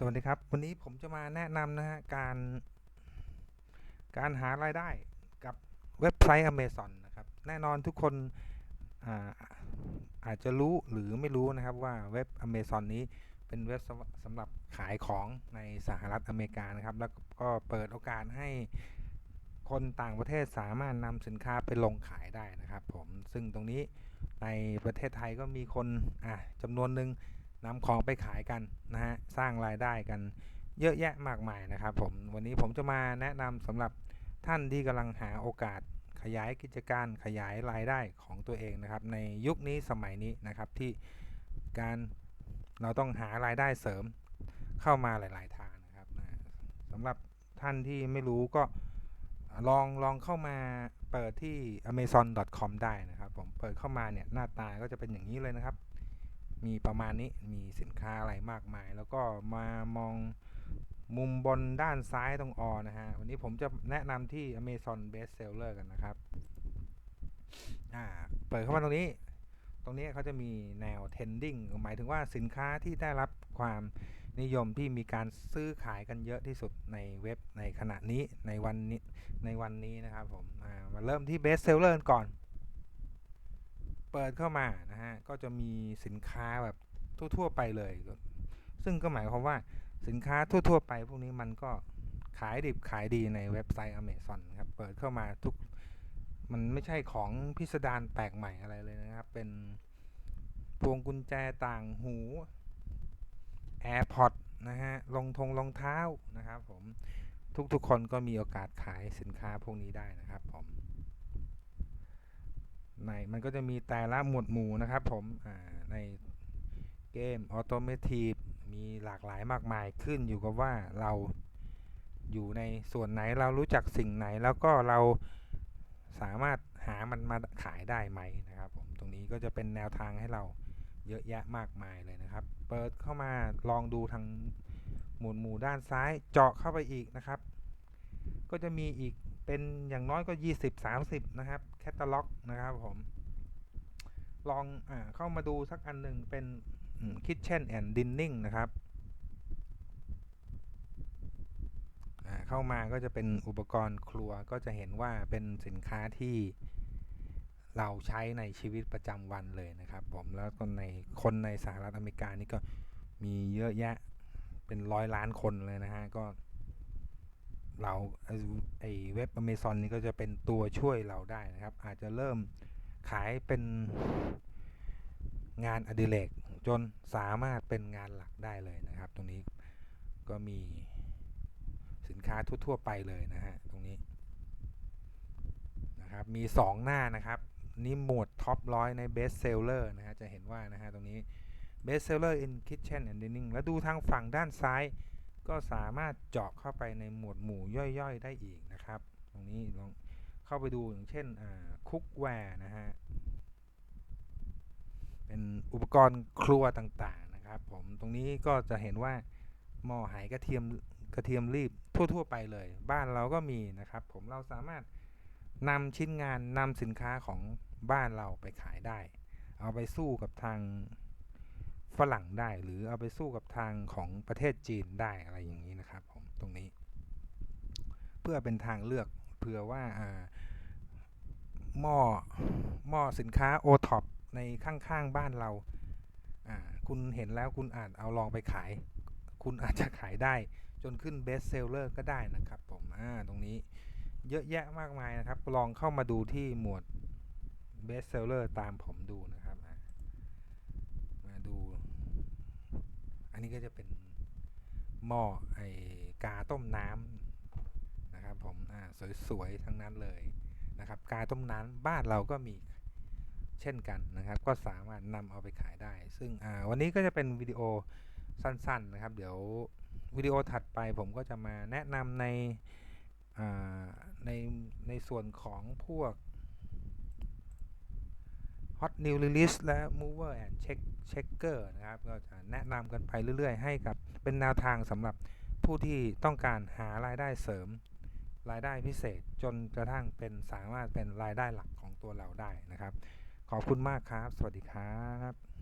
สวัสดีครับ วันนี้ผมจะมาแนะนำนะฮะการ การหารายได้กับเว็บไซต์ Amazon นะครับ แน่นอนทุกคนอาอาจจะรู้หรือไม่รู้นะครับว่าเว็บ Amazon นี้เป็นเว็บสำหรับขายของในสหรัฐอเมริกานะครับ แล้วก็เปิดโอกาสให้คนต่างประเทศสามารถนำสินค้าไปลงขายได้นะครับผมซึ่งตรงนี้ในประเทศไทยก็มีคนจำนวนหนึ่ง นำของไปขายกันนะฮะสร้างรายได้กันเยอะแยะมากมายนะครับผมวันนี้ผมจะมาแนะนำสำหรับท่านที่กำลังหาโอกาสขยายกิจการขยายรายได้ของตัวเองนะครับ ในยุคนี้สมัยนี้นะครับที่การเราต้องหารายได้เสริมเข้ามาหลาย ๆ ทางนะครับนะสำหรับท่านที่ไม่รู้ก็ลองลองเข้ามาเปิดที่ amazon.com ได้นะครับผมเปิดเข้ามาเนี่ยหน้าตาก็จะเป็นอย่างนี้เลยนะครับ มีประมาณนี้มีสินค้าอะไรมากมาย แล้วก็มามองมุมบนด้านซ้ายตรงอนะฮะ วันนี้ผมจะแนะนำที่ Amazon Best Seller กันนะครับ อ่า เปิดเข้ามาตรงนี้ ตรงนี้เขาจะมีแนว trending หมายถึงว่าสินค้าที่ได้รับความนิยมที่มีการซื้อขายกันเยอะที่สุดในเว็บในขณะนี้ในวันนี้ในวันนี้นะครับผม อ่า มาเริ่มที่ Best Seller ก่อน เปิดเข้ามานะฮะก็จะมีสินค้าแบบทั่ว ๆ ไปเลย ซึ่งก็หมายความว่าสินค้าทั่ว ๆ ไปพวกนี้มันก็ขายดิบขายดีในเว็บไซต์ Amazon ครับเปิดเข้ามาทุกมันไม่ใช่ของพิสดารแปลกใหม่อะไรเลยนะครับ เป็นพวงกุญแจต่างหู AirPod นะฮะลงทงรองเท้านะครับผมทุกๆคนก็มีโอกาสขายสินค้าพวกนี้ได้นะครับผม ในมันก็จะมีแต่ละหมวดหมู่นะครับผมในเกมออโตเมทีฟมีหลากหลายมากมายขึ้นอยู่กับว่าเราอยู่ในส่วนไหนเรารู้จักสิ่งไหน แล้วก็เราสามารถหามันมาขายได้ไหมนะครับผมตรงนี้ก็จะเป็นแนวทางให้เราเยอะแยะมากมายเลยนะครับ เปิดเข้ามาลองดูทางหมวดหมู่ด้านซ้ายเจาะเข้าไปอีกนะครับ ก็จะมีอีก เป็นอย่างน้อยก็ 20-30 นะครับแคตตาล็อกนะครับผม ลองอเข้ามาดูสักอันหนึ่งเป็น Kitchen and Dining นะครับเข้ามาก็จะเป็นอุปกรณ์ครัวก็จะเห็นว่าเป็นสินค้าที่เราใช้ในชีวิตประจำวันเลยนะครับผมแล้วก็ในคนในสหรัฐอเมริกานี่ก็มีเยอะแยะเป็นร้อยล้านคนเลยนะฮะก็ เราไอเว็บ Amazon นี่ก็จะเป็นตัวช่วยเราได้นะครับ อาจจะเริ่มขายเป็นงานอดิเรกจนสามารถเป็นงานหลักได้เลยนะครับ ตรงนี้ก็มีสินค้าทั่ว ๆ ไปเลยนะฮะตรงนี้นะครับมี 2 หน้านะครับนี่หมวดท็อปร้อยใน Best Seller นะฮะจะเห็นว่านะฮะตรงนี้ Best Seller in Kitchen and Dining แล้วดูทางฝั่งด้านซ้าย ก็สามารถเจาะเข้าไปในหมวดหมู่ย่อยๆ ได้อีกนะครับ ตรงนี้ลองเข้าไปดูอย่างเช่นคุกแวร์นะฮะ เป็นอุปกรณ์ครัวต่างๆนะครับผมตรงนี้ก็จะเห็นว่าหม้อไหกระเทียมกระเทียมรีบทั่วๆไปเลย บ้านเราก็มีนะครับ ผมเราสามารถนำชิ้นงานนำสินค้าของบ้านเราไปขายได้ เอาไปสู้กับทาง ฝรั่งได้ หรือเอาไปสู้กับทางของประเทศจีนได้อะไรอย่างนี้นะครับผมตรงนี้ เพื่อเป็นทางเลือกเผื่อว่าหม้อหม้อสินค้าโอท็อปในข้างๆบ้านเราคุณเห็นแล้วคุณอาจเอาลองไปขาย คุณอาจจะขายได้ จนขึ้นเบสเซลเลอร์ก็ได้นะครับผมตรงนี้เยอะแยะมากมายนะครับ ลองเข้ามาดูที่หมวดเบสเซลเลอร์ตามผมดูนะครับอั นี้ก็จะเป็นหม้อไอกาต้มน้ำนะครับผมอ่าสวยๆทั้งนั้นเลยนะครับกาต้มน้ำบ้านเราก็มีเช่นกันนะครับ ก็สามารถนำเอาไปขายได้ ซึ่งวันนี้ก็จะเป็นวิดีโอสั้นๆนะครับ เดี๋ยววิดีโอถัดไปผมก็จะมาแนะนำในในในส่วนของพวก Hot New Release และ Mover and Check Checker นะครับ ก็จะแนะนำกันไปเรื่อย ๆ ให้กับเป็นแนวทางสำหรับผู้ที่ต้องการหารายได้เสริม รายได้พิเศษจนกระทั่งเป็นสามารถเป็นรายได้หลักของตัวเราได้นะครับ ขอบคุณมากครับ สวัสดีครับ